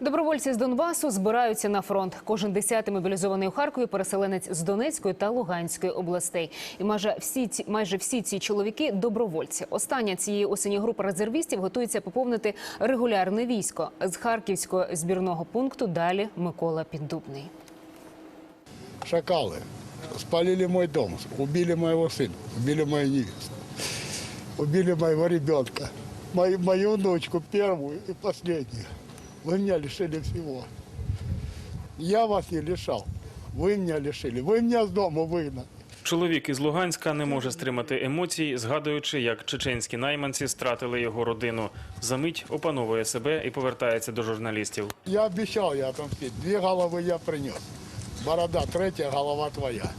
Добровольці з Донбасу збираються на фронт. Кожен десятий мобілізований у Харкові переселенець з Донецької та Луганської областей. І майже всі ці майже всі ці чоловіки добровольці. Остання цієї осені група резервістів готується поповнити регулярне військо з харківського збірного пункту. Далі Микола Піддубний. Шакалы спалили мой дом, убили моего сына, убили мою невесту, убили моего ребенка, мою, мою внучку первую и последнюю. Вы меня лишили всего. Я вас не лишал, вы меня лишили, вы меня с дома выгнали. Чоловік із Луганська не може стримати емоцій, згадуючи, як чеченські найманці стратили його родину. Замить опановує себе і повертається до журналістів. Я обещал я отомстить, две головы я принес. Борода третья, голова твоя.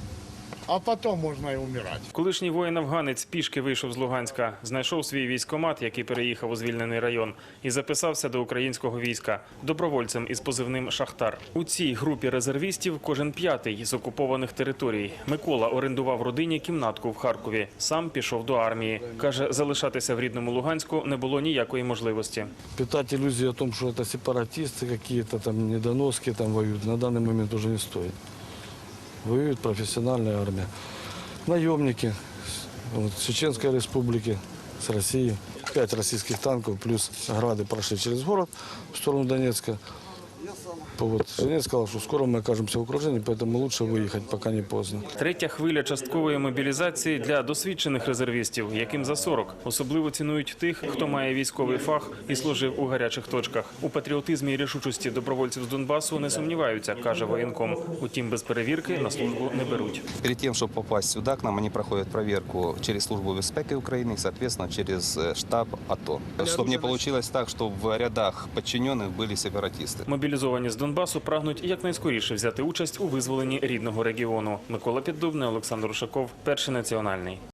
А потом можно и умирать. Колишній воїн-афганець пішки вийшов з Луганська, знайшов свій військомат, який переїхав у звільнений район, і записався до українського війська добровольцем із позивним Шахтар. У цій групі резервістів кожен п'ятий з окупованих територій. Микола орендував родині кімнатку в Харкові. Сам пішов до армії. каже, залишатися в рідному Луганську не було ніякої можливості. Питать иллюзии о том, что это сепаратисты какие-то, там недоноски там воюют, на данный момент уже не стоит. Воюет профессиональная армия. Наемники вот, Чеченской республики, с России. Пять российских танков плюс грады прошли через город в сторону Донецка. Вот. Женец сказал, что скоро мы окажемся в окружении, поэтому лучше выехать, пока не поздно. Третя хвиля часткової мобілізації для досвідчених резервістів, яким за 40. Особливо цінують тих, хто має військовий фах і служив у гарячих точках. У патріотизмі і рішучості добровольців з Донбасу не сумніваються, каже воєнком. Утім, без перевірки на службу не беруть. Перед тем, чтобы попасть сюда, к нам они проходят проверку через службу безпеки Украины и, соответственно, через э, штаб АТО. Чтобы не получилось так, что в рядах подчиненных были сепаратисты. Мобілізовані з Донбасу прагнуть якнайскоріше взяти участь у визволенні рідного регіону. Микола Піддубний, Олександр Ушаков, перший національний.